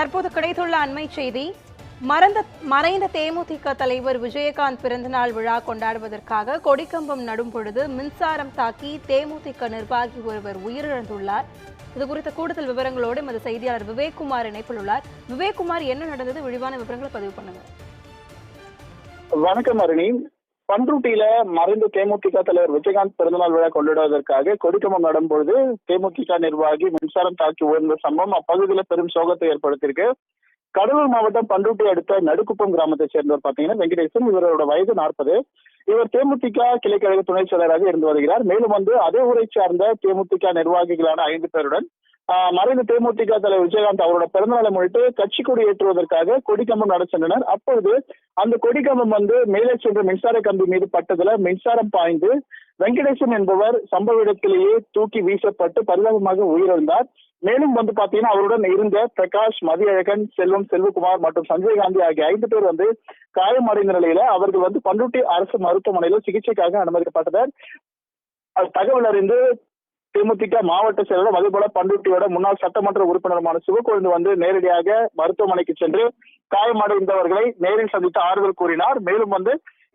தற்போது கிடைத்துள்ள அண்மை செய்தி மறந்த மறைந்த தேமுதிக தலைவர் விஜயகாந்த் பிறந்தநாள் விழா கொண்டாடுவதற்காக கொடிக்கம்பம் நடும் பொழுது மின்சாரம் தாக்கி தேமுதிக நிர்வாகி ஒருவர் உயிரிழந்துள்ளார். இது குறித்த கூடுதல் விவரங்களோடு எமது செய்தியாளர் விவேக்குமார் இணைப்பில் உள்ளார். விவேக்குமார் என்ன நடந்தது? விரிவான விவரங்களை பதிவு பண்ணுங்க வணக்கம் அருணி. பன்ருட்டியில மறைந்த தேமுதிக தலைவர் விஜயகாந்த் பிறந்தநாள் விழா கொண்டாடுவதற்காக கொடிக்கமம் நடும்பொழுது தேமுதிக நிர்வாகி மின்சாரம் தாக்கி உயர்ந்த சம்பவம் அப்பகுதியில பெரும் சோகத்தை ஏற்படுத்தியிருக்கு. கடலூர் மாவட்டம் பன்ருட்டி அடுத்த நடுக்குப்பம் கிராமத்தை சேர்ந்தவர் பாத்தீங்கன்னா வெங்கடேசன். இவரோட வயது நாற்பது. இவர் தேமுதிக கிளைக்கழக துணைச் செயலராக இருந்து வருகிறார். மேலும் வந்து அதே ஊரை சார்ந்த தேமுதிக நிர்வாகிகளான ஐந்து பேருடன் மறைந்த தேமுதிக தலைவர் விஜயகாந்த் அவரோட பிறந்தநாளை முன்னிட்டு கட்சி கொடி ஏற்றுவதற்காக கொடிக்கம்பம் நடத்தினர் சென்றனர் அப்பொழுது அந்த கொடிக்கம்பம் வந்து மேலே சென்ற மின்சார கம்பி மீது பட்டதுல மின்சாரம் பாய்ந்து வெங்கடேசன் என்பவர் சம்பவ இடத்திலேயே தூக்கி வீசப்பட்டு பரிதாபமாக உயிரிழந்தார். மேலும் வந்து பாத்தீங்கன்னா அவருடன் இருந்த பிரகாஷ் மதியழகன் செல்வம் செல்வகுமார் மற்றும் சஞ்சய் காந்தி ஆகிய ஐந்து பேர் வந்து காயமடைந்த நிலையில அவர்கள் வந்து பண்ருட்டி அரசு மருத்துவமனையில் சிகிச்சைக்காக அனுமதிக்கப்பட்டனர். அது தகவல் அறிந்து தேமுதிக மாவட்ட செயலரும் அதுபோல பண்ருட்டியோட முன்னாள் சட்டமன்ற உறுப்பினருமான சிவக்கொழுந்து வந்து நேரடியாக மருத்துவமனைக்கு சென்று காயமடைந்தவர்களை நேரில் சந்தித்து ஆறுதல் கூறினார். மேலும் வந்து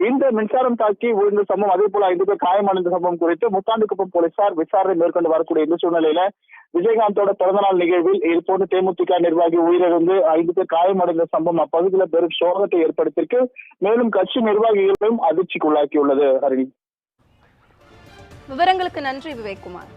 இந்த மின்சாரம் தாக்கி விழுந்த சம்பவம் அதே போல ஐந்து பேர் காயமடைந்த சம்பவம் குறித்து முத்தாண்டுக்குப்பம் போலீசார் விசாரணை மேற்கொண்டு வரக்கூடிய இந்த சூழ்நிலையில விஜயகாந்தோட பிறந்தநாள் நிகழ்வில் இது போன்று தேமுதிக நிர்வாகி உயிரிழந்து ஐந்து பேர் காயமடைந்த சம்பவம் அப்பகுதியில் பெரும் சோகத்தை ஏற்படுத்தியிருக்கு. மேலும் கட்சி நிர்வாகிகளையும் அதிர்ச்சிக்குள்ளாக்கியுள்ளது. ஹரிணி. விவரங்களுக்கு நன்றி விவேக்குமார்